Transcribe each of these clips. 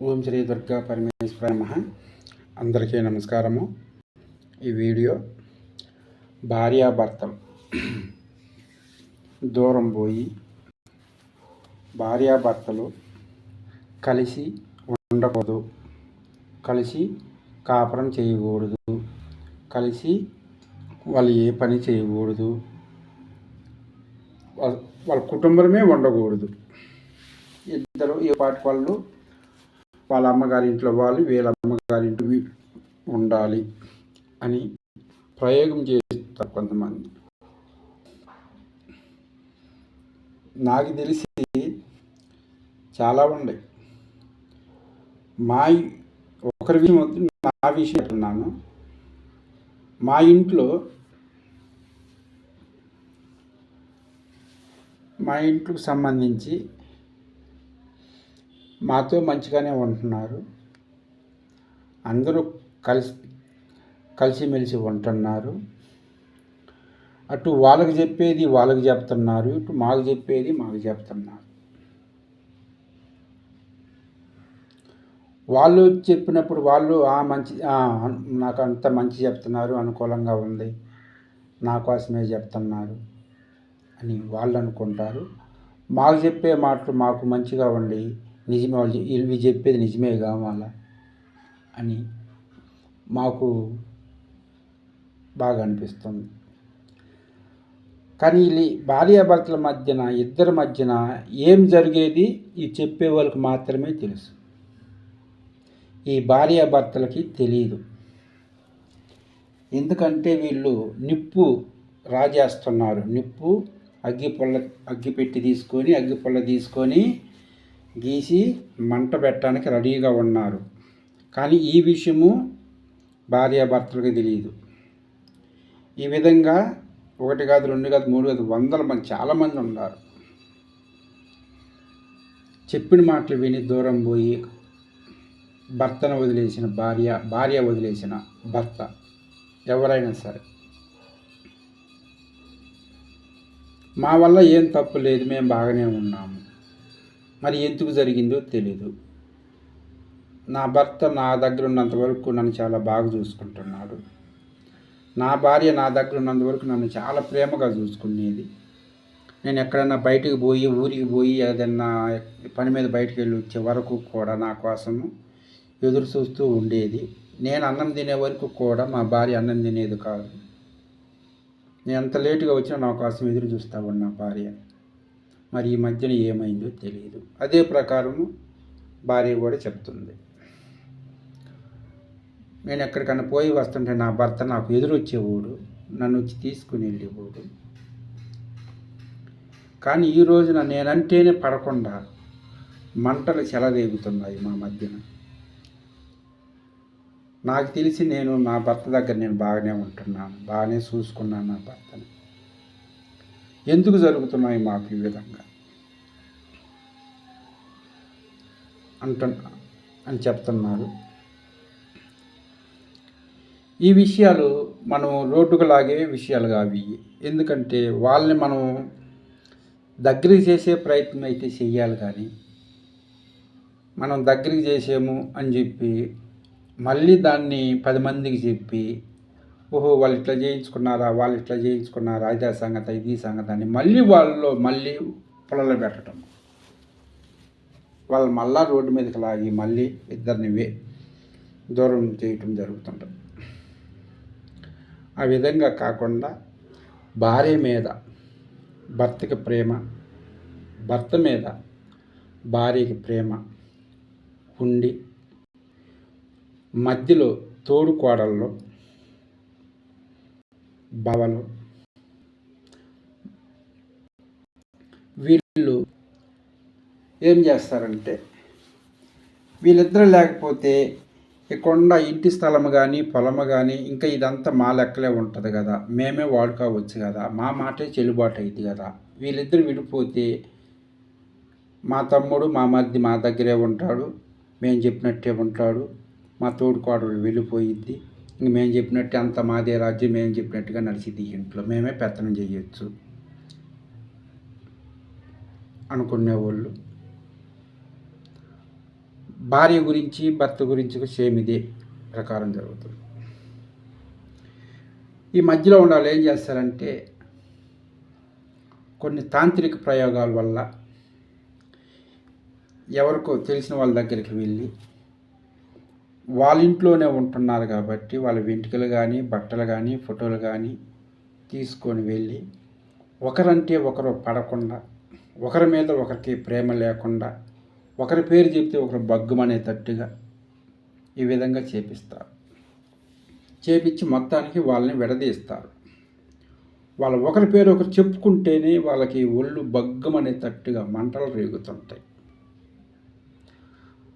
ఓం శ్రీ దుర్గా పరమేశ్వర నమః. అందరికీ నమస్కారము. ఈ వీడియో భార్యాభర్తలు దూరం పోయి భార్యాభర్తలు కలిసి ఉండకూడదు. కలిసి కాపురం చేయకూడదు. కలిసి వాళ్ళు ఏ పని చేయకూడదు. వాళ్ళ వాళ్ళ కుటుంబమే ఉండకూడదు. ఇద్దరు ఏ పాటి వాళ్ళు వాళ్ళ అమ్మగారి ఇంట్లో వాళ్ళు వీళ్ళ అమ్మగారి ఇంట్లో ఉండాలి అని ప్రయోగం చేస్తారు కొంతమంది. నాకు తెలిసి చాలా ఉన్నాయి మా ఒకరి విషయం నా విషయం అంటున్నాను మా ఇంట్లో మా ఇంట్లోకి సంబంధించి మాతో మంచిగానే ఉంటున్నారు. అందరూ కలిసి కలిసిమెలిసి ఉంటున్నారు. అటు వాళ్ళకి చెప్పేది వాళ్ళకి చెప్తున్నారు ఇటు మాకు చెప్పేది మాకు చెప్తున్నారు. వాళ్ళు చెప్పినప్పుడు వాళ్ళు ఆ మంచి నాకు అంత మంచి చెప్తున్నారు అనుకూలంగా ఉంది నా కోసమే చెప్తున్నారు అని వాళ్ళు అనుకుంటారు. మాకు చెప్పే మాటలు మాకు మంచిగా ఉండి నిజమే వాళ్ళు వీళ్ళు చెప్పేది నిజమే కావాలా అని మాకు బాగా అనిపిస్తుంది. కానీ వీళ్ళు భార్యాభర్తల మధ్యన ఇద్దరి మధ్యన ఏం జరిగేది ఈ చెప్పే వాళ్ళకి మాత్రమే తెలుసు. ఈ భార్యాభర్తలకి తెలియదు ఎందుకంటే వీళ్ళు నిప్పు రాజేస్తున్నారు. నిప్పు అగ్గి అగ్గిపెట్టి అగ్గి పెట్టి తీసుకొని అగ్గిపొల్ల తీసుకొని గీసి మంట పెట్టడానికి రెడీగా ఉన్నారు. కానీ ఈ విషయము భార్యాభర్తలకు తెలియదు ఈ విధంగా ఒకటి కాదు రెండు కాదు మూడు కాదు వందల మంది చాలామంది ఉన్నారు. చెప్పిన మాటలు విని దూరం పోయి భర్తను వదిలేసిన భార్య భార్య వదిలేసిన భర్త ఎవరైనా సరే. మా వల్ల ఏం తప్పు లేదు మేము బాగానే ఉన్నాము. మరి ఎందుకు జరిగిందో తెలీదు. నా భర్త నా దగ్గర ఉన్నంత వరకు నన్ను చాలా బాగా చూసుకుంటున్నాడు. నా భార్య నా దగ్గర ఉన్నంత వరకు నన్ను చాలా ప్రేమగా చూసుకునేది. నేను ఎక్కడైనా బయటికి పోయి ఊరికి పోయి ఏదైనా పని మీద బయటికి వెళ్ళి వచ్చే వరకు కూడా నా కోసము ఎదురు చూస్తూ ఉండేది. నేను అన్నం తినే వరకు కూడా మా భార్య అన్నం తినేది కాదు. నేను ఎంత లేటుగా వచ్చినా నా కోసం ఎదురు చూస్తా ఉన్నా భార్య. మరి ఈ మధ్యన ఏమైందో తెలియదు అదే ప్రకారము భార్య కూడా చెప్తుంది. నేను ఎక్కడికన్నా పోయి వస్తుంటే నా భర్త నాకు ఎదురొచ్చేవాడు నన్ను వచ్చి తీసుకుని వెళ్ళేవాడు. కానీ ఈ రోజున నేనంటేనే పడకుండా మంటలు చెలరేగుతున్నాయి మా మధ్యన. నాకు తెలిసి నేను నా భర్త దగ్గర నేను బాగానే ఉంటున్నాను బాగానే చూసుకున్నాను నా భర్తని. ఎందుకు జరుగుతున్నాయి మాకు ఈ విధంగా? అంటున్నా అని చెప్తున్నారు. ఈ విషయాలు మనం రోడ్డుకు లాగే విషయాలు కావి ఎందుకంటే వాళ్ళని మనం దగ్గరికి చేసే ప్రయత్నం అయితే చెయ్యాలి కానీ మనం దగ్గరికి చేసాము అని చెప్పి మళ్ళీ దాన్ని పది మందికి చెప్పి ఓహో వాళ్ళు ఇట్లా చేయించుకున్నారా వాళ్ళు ఇట్లా చేయించుకున్నారా ఇదే సంగతి ఇది సంగతి అని మళ్ళీ వాళ్ళు మళ్ళీ పొలంలో పెట్టడం. వాళ్ళు మళ్ళా రోడ్డు మీదకి లాగి మళ్ళీ ఇద్దరిని వే దూరం చేయటం జరుగుతుంటుంది. ఆ విధంగా కాకుండా భార్య మీద భర్తకి ప్రేమ భర్త మీద భార్యకి ప్రేమ ఉండి మధ్యలో తోడు కోడల్లో బావలు వీళ్ళు ఏం చేస్తారంటే వీళ్ళిద్దరు లేకపోతే కొండ ఇంటి స్థలము కానీ పొలము కానీ ఇంకా ఇదంతా మా లెక్కలే ఉంటుంది కదా. మేమే వాడుకోవచ్చు కదా. మా మాటే చెల్లుబాటు అయింది కదా. వీళ్ళిద్దరు విడిపోతే మా తమ్ముడు మా మరిది మా దగ్గరే ఉంటాడు. మేము చెప్పినట్టే ఉంటాడు. మా తోడుకోడలు వెళ్ళిపోయిద్ది. మేము చెప్పినట్టే అంత మాదే రాజ్యం మేము చెప్పినట్టుగా నడిచింది ఇంట్లో. మేమే పెత్తనం చేయొచ్చు అనుకునేవాళ్ళు. భార్య గురించి భర్త గురించి సేమ్ ఇదే ప్రకారం జరుగుతుంది. ఈ మధ్యలో ఉన్న వాళ్ళు ఏం చేస్తారంటే కొన్ని తాంత్రిక ప్రయోగాల వల్ల ఎవరికో తెలిసిన వాళ్ళ దగ్గరికి వెళ్ళి వాళ్ళ ఇంట్లోనే ఉంటున్నారు కాబట్టి వాళ్ళ వెంట్రుకలు కానీ బట్టలు కానీ ఫోటోలు కానీ తీసుకొని వెళ్ళి ఒకరంటే ఒకరు పడకుండా ఒకరి మీద ఒకరికి ప్రేమ లేకుండా ఒకరి పేరు చెప్తే ఒకరు బగ్గుమనేటట్టుగా ఈ విధంగా చేపిస్తారు. చేపించి మొత్తానికి వాళ్ళని విడదీస్తారు. వాళ్ళ ఒకరి పేరు ఒకరు చెప్పుకుంటేనే వాళ్ళకి ఒళ్ళు బగ్గమనేటట్టుగా మంటలు రేగుతుంటాయి.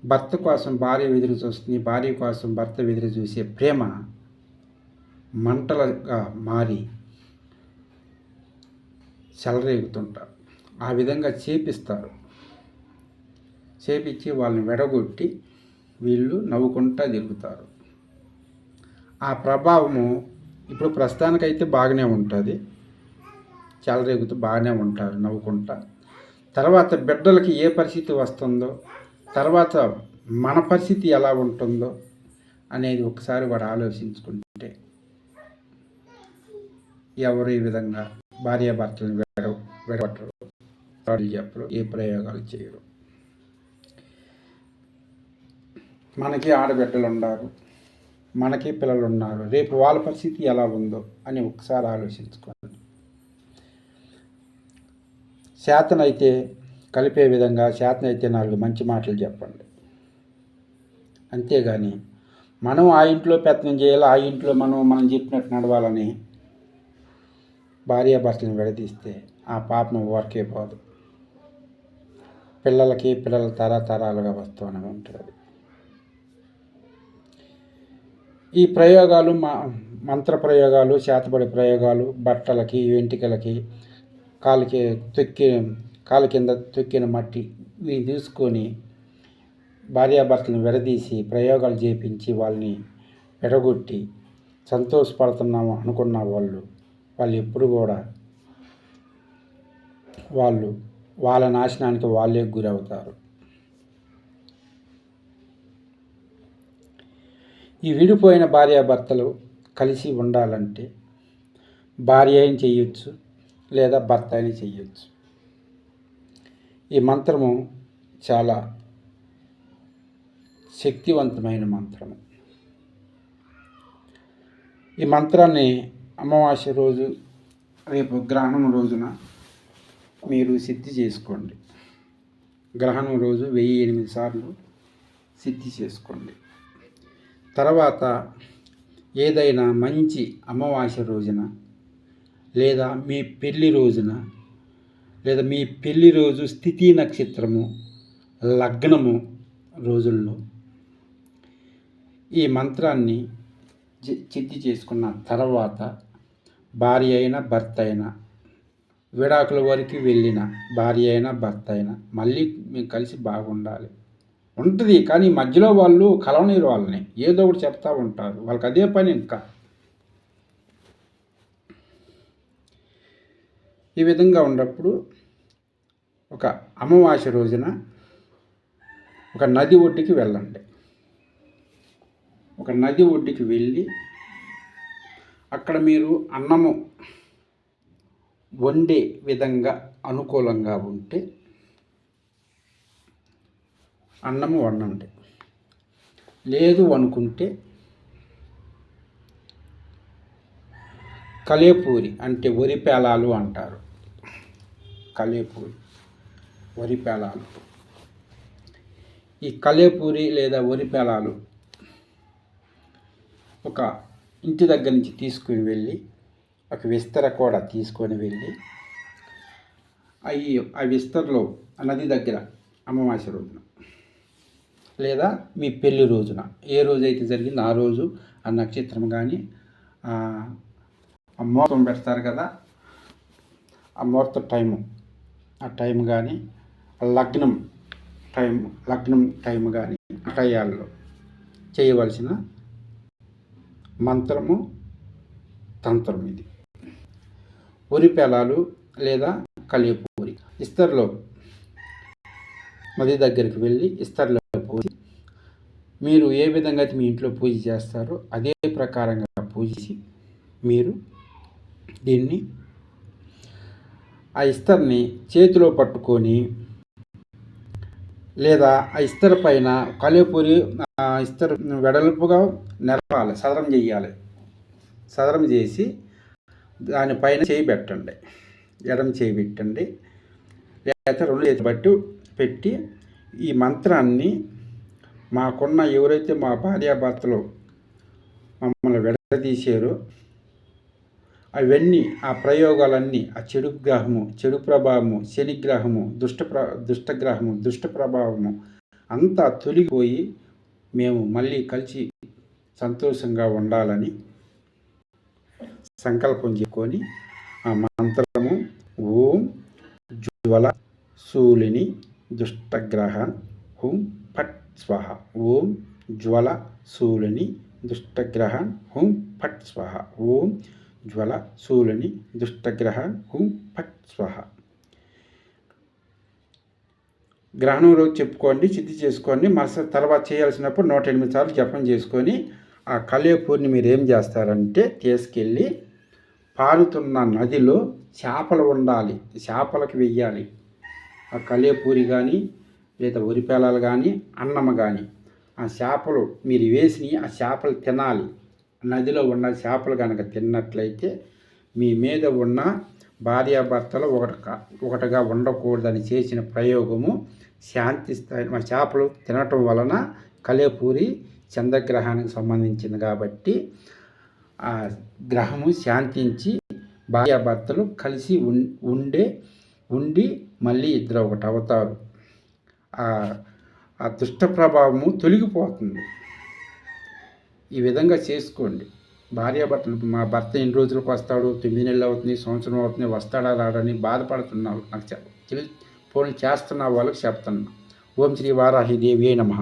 భర్త కోసం భార్య ఎదురు చూస్తుంది భార్య కోసం భర్త ఎదురు చూసే ప్రేమ మంటలుగా మారి చెలరేగుతుంటారు. ఆ విధంగా చేపిస్తారు. చేపించి వాళ్ళని వెడగొట్టి వీళ్ళు నవ్వుకుంటా తిరుగుతారు. ఆ ప్రభావము ఇప్పుడు ప్రస్తుతానికైతే బాగానే ఉంటుంది. చెలరేగుతూ బాగానే ఉంటారు నవ్వుకుంటా. తర్వాత బిడ్డలకి ఏ పరిస్థితి వస్తుందో తర్వాత మన పరిస్థితి ఎలా ఉంటుందో అనేది ఒకసారి వాడు ఆలోచించుకుంటే ఎవరు ఈ విధంగా భార్యాభర్తలను విడ విడగొట్టరు వాళ్ళు చెప్పరు ఏ ప్రయోగాలు చేయరు. మనకి ఆడబిడ్డలు ఉన్నారు మనకి పిల్లలు ఉన్నారు రేపు వాళ్ళ పరిస్థితి ఎలా ఉందో అని ఒకసారి ఆలోచించుకోండి. శాతనైతే కలిపే విధంగా శాతనైతే నాలుగు మంచి మాటలు చెప్పండి. అంతేగాని మనం ఆ ఇంట్లో ప్రయత్నం చేయాలి? ఆ ఇంట్లో మనం మనం చెప్పినట్టు నడవాలని భార్యాభర్తలను విడదీస్తే ఆ పాపం వర్కే పోదు. పిల్లలకి పిల్లల తరతరాలుగా వస్తూనే ఉంటుంది. ఈ ప్రయోగాలు మా మంత్ర ప్రయోగాలు చేతబడి ప్రయోగాలు బట్టలకి వెంట్రుకలకి కాలికి తొక్కి కాలు కింద తొక్కిన మట్టి తీసుకొని భార్యాభర్తలను విడదీసి ప్రయోగాలు చేపించి వాళ్ళని విడగొట్టి సంతోషపడుతున్నాము అనుకున్న వాళ్ళు వాళ్ళు ఎప్పుడు కూడా వాళ్ళు వాళ్ళ నాశనానికి వాళ్ళే గురవుతారు. ఈ విడిపోయిన భార్యాభర్తలు కలిసి ఉండాలంటే భార్య అయిన చేయొచ్చు లేదా భర్త అయిన చేయొచ్చు. ఈ మంత్రము చాలా శక్తివంతమైన మంత్రము. ఈ మంత్రాన్ని అమావాస్య రోజు రేపు గ్రహణం రోజున మీరు సిద్ధి చేసుకోండి. గ్రహణం రోజు వెయ్యి ఎనిమిది సార్లు సిద్ధి చేసుకోండి. తర్వాత ఏదైనా మంచి అమావాస్య రోజున లేదా మీ పెళ్ళి రోజున లేదా మీ పెళ్ళి రోజు స్థితి నక్షత్రము లగ్నము రోజుల్లో ఈ మంత్రాన్ని చిత్తి చేసుకున్న తర్వాత భార్య అయినా భర్త అయినా విడాకుల వరకు వెళ్ళిన భార్య అయినా భర్త అయినా మళ్ళీ మేము కలిసి బాగుండాలి. ఉంటుంది కానీ మధ్యలో వాళ్ళు కలవనీరు వాళ్ళని. ఏదో ఒకటి చెప్తా ఉంటారు. వాళ్ళకి అదే పని ఇంకా. ఈ విధంగా ఉన్నప్పుడు ఒక అమావాస్య రోజున ఒక నది ఒడ్డుకి వెళ్ళండి. ఒక నది ఒడ్డుకి వెళ్ళి అక్కడ మీరు అన్నము వండే విధంగా అనుకూలంగా ఉంటే అన్నము వండండి. లేదు అనుకుంటే కలేపూరి అంటే వరి పేలాలు అంటారు. కలేపూరి. వరి పేలాలు. ఈ కలేపూరి లేదా వరి పేలాలు ఒక ఇంటి దగ్గర నుంచి తీసుకుని వెళ్ళి ఒక విస్తర కూడా తీసుకొని వెళ్ళి అవి ఆ విస్తరలో నది దగ్గర అమావాస్య రోజున లేదా మీ పెళ్ళి రోజున. ఏ రోజు అయితే జరిగిందో ఆ రోజు ఆ నక్షత్రం కానీ ఆ ముహూర్తం పెడతారు కదా ఆ ముహూర్త టైము ఆ టైం కానీ లగ్నం టైం లగ్నం టైం కానీ టయాల్లో చేయవలసిన మంత్రము తంత్రం ఇది. ఉరిపెలాలు లేదా కలియపూరి. ఇస్తర్లో నది దగ్గరికి వెళ్ళి ఇస్తర్లో పూజ. మీరు ఏ విధంగా అయితే మీ ఇంట్లో పూజ చేస్తారో అదే ప్రకారంగా పూజించి మీరు దీన్ని ఆ ఇస్తర్ని చేతిలో పట్టుకొని లేదా ఆ ఇస్తర్ పైన కలేపూరి ఇస్తర్ వెడల్పుగా నిలపాలి సదరం చేయాలి. సదరం చేసి దానిపైన చేయి పెట్టండి. ఎడమ చేయి పెట్టండి. లేకపోతే రెండు చేతి బట్టి పెట్టి ఈ మంత్రాన్ని మాకున్న ఎవరైతే మా భార్యాభర్తలు మమ్మల్ని విడదీశారో అవన్నీ ఆ ప్రయోగాలన్నీ ఆ చెడు గ్రహము చెడు ప్రభావము శనిగ్రహము దుష్ట ప్ర దుష్టగ్రహము దుష్ట ప్రభావము అంతా తొలగిపోయి మేము మళ్ళీ కలిసి సంతోషంగా ఉండాలని సంకల్పం చేసుకొని ఆ మంత్రము ఓం జ్వల శూలిని దుష్టగ్రహ హుం ఫట్ స్వహ. ఓం జ్వల శూలిని దుష్టగ్రహ హుం ఫట్ స్వహ. ఓం జ్వల శూలిని దుష్టగ్రహన్ హుం ఫట్ స్వహ. గ్రహణం రోజు చెప్పుకోండి సిద్ధి చేసుకోండి మరుసటి తర్వాత చేయాల్సినప్పుడు నూట ఎనిమిది సార్లు జపం చేసుకొని ఆ కలియపూర్ని మీరు ఏం చేస్తారంటే తీసుకెళ్ళి పారుతున్న నదిలో చేపలు ఉండాలి చేపలకు వెయ్యాలి. ఆ కలియపూరి కానీ లేదా ఉరిపేలాలు కానీ అన్నం కానీ ఆ చేపలు మీరు వేసి ఆ చేపలు తినాలి. నదిలో ఉన్న చేపలు కనుక తిన్నట్లయితే మీ మీద ఉన్న భార్యాభర్తలు ఒకటి ఒకటిగా ఉండకూడదని చేసిన ప్రయోగము శాంతిస్తాయి మా చేపలు తినటం వలన కలేపూరి చంద్రగ్రహానికి సంబంధించింది కాబట్టి ఆ గ్రహము శాంతించి భార్యాభర్తలు కలిసి ఉండే ఉండి మళ్ళీ ఇద్దరు ఒకటి అవుతారు. ఆ దుష్ట ప్రభావము తొలగిపోతుంది. ఈ విధంగా చేసుకోండి. భార్యాభర్తలు మా భర్త ఎన్ని రోజులకు వస్తాడు? తొమ్మిది నెలలు అవుతుంది సంవత్సరం అవుతుంది వస్తాడా రాడని బాధపడుతున్నావు నాకు చెప్ప ఫోన్ చేస్తున్న వాళ్ళకి చెప్తున్నా. ఓం శ్రీ వారాహి దేవి నమ.